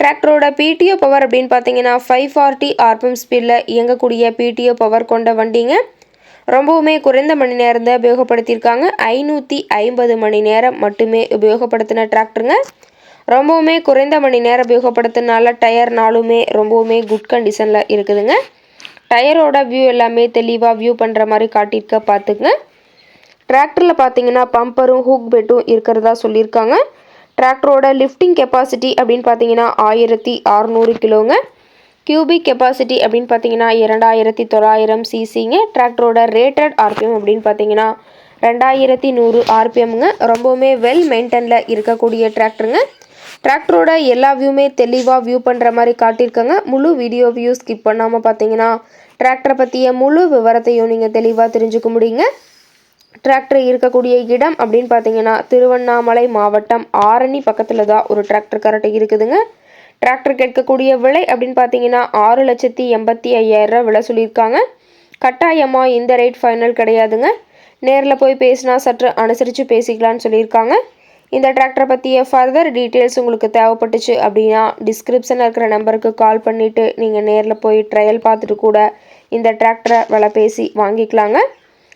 டிராக்டரோட PTO power அப்படின்னு பார்த்தீங்கன்னா ஃபைவ் ஃபார்ட்டி ஆர்பிஎம் ஸ்பீடில் இயங்கக்கூடிய பிடிஓ பவர் கொண்ட வண்டிங்க. ரொம்பவுமே குறைந்த மணி நேரம் தான் உபயோகப்படுத்தியிருக்காங்க. ஐநூற்றி ஐம்பது மணி நேரம் மட்டுமே உபயோகப்படுத்தின டிராக்டருங்க ரொம்பவுமே குறைந்த மணி நேரம் உபயோகப்படுத்தினால டயர் நாளுமே ரொம்பவுமே குட் கண்டிஷனில் இருக்குதுங்க. டயரோட வியூ எல்லாமே தெளிவாக வியூ பண்ணுற மாதிரி காட்டியிருக்க பார்த்துங்க டிராக்டரில் பார்த்தீங்கன்னா பம்பரும் ஹூக் பெட்டும் இருக்கிறதா சொல்லியிருக்காங்க. டிராக்டரோட லிஃப்டிங் கெப்பாசிட்டி அப்படின்னு பார்த்தீங்கன்னா ஆயிரத்தி அறநூறு கிலோங்க. கியூபிக் கெப்பாசிட்டி அப்படின்னு பார்த்தீங்கன்னா இரண்டாயிரத்தி தொள்ளாயிரம் சிசிங்க டிராக்டரோட ரேட்டட் ஆர்பிஎம் அப்படின்னு பார்த்தீங்கன்னா ரெண்டாயிரத்தி நூறு ஆர்பிஎம்ங்க ரொம்பவுமே வெல் மெயின்டெனில் இருக்கக்கூடிய டிராக்டருங்க டிராக்டரோட எல்லா வியூமே தெளிவாக வியூ பண்ணுற மாதிரி காட்டியிருக்கங்க. முழு வீடியோ வியூ ஸ்கிப் பண்ணாமல் பார்த்தீங்கன்னா டிராக்டரை பற்றிய முழு விவரத்தையும் நீங்கள் தெளிவாக தெரிஞ்சுக்க முடியுங்க. டிராக்டர் இருக்கக்கூடிய இடம் அப்படின்னு பார்த்தீங்கன்னா திருவண்ணாமலை மாவட்டம் ஆரணி பக்கத்தில் தான் ஒரு டிராக்டர் கரெக்ட் இருக்குதுங்க. டிராக்டர் கேட்கக்கூடிய விலை அப்படின்னு பார்த்தீங்கன்னா ஆறு லட்சத்தி எண்பத்தி ஐயாயிரரூவா விலை சொல்லியிருக்காங்க. கட்டாயமாக இந்த ரேட் ஃபைனல் கிடையாதுங்க. நேரில் போய் பேசினா சற்று அனுசரித்து பேசிக்கலான்னு சொல்லியிருக்காங்க. இந்த டிராக்டரை பற்றிய ஃபர்தர் டீட்டெயில்ஸ் உங்களுக்கு தேவைப்பட்டுச்சு அப்படின்னா டிஸ்கிரிப்ஷனில் இருக்கிற நம்பருக்கு கால் பண்ணிவிட்டு நீங்கள் நேரில் போய் ட்ரையல் பார்த்துட்டு கூட இந்த டிராக்டரை விலை பேசி வாங்கிக்கலாங்க.